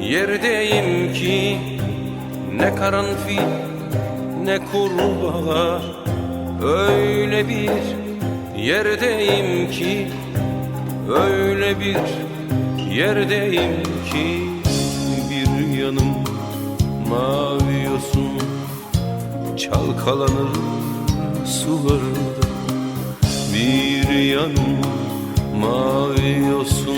yerdeyim ki Ne karanfil ne kurbağa. Öyle bir yerdeyim ki Öyle bir yerdeyim ki. Bir yanım mavi yosun Çalkalanır sularda. Bir yanım mavi yosun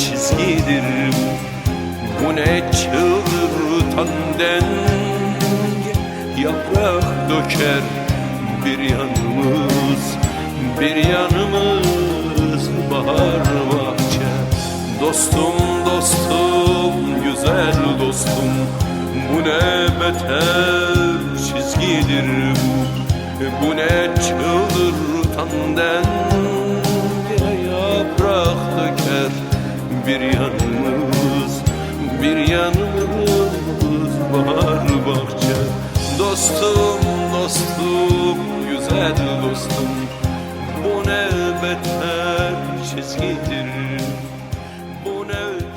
çizgidir. Bu ne çıldırtan denge Yaprak döker bir yanımız Bir yanımız bahar bahçe. Dostum dostum güzel dostum Bu ne beter çizgidir. Bu Bu ne çıldırtan denge bir yanımız Bir yanımız bahar bahçe. Dostum dostum güzel dostum Bu ne beter çizgidir Bu ne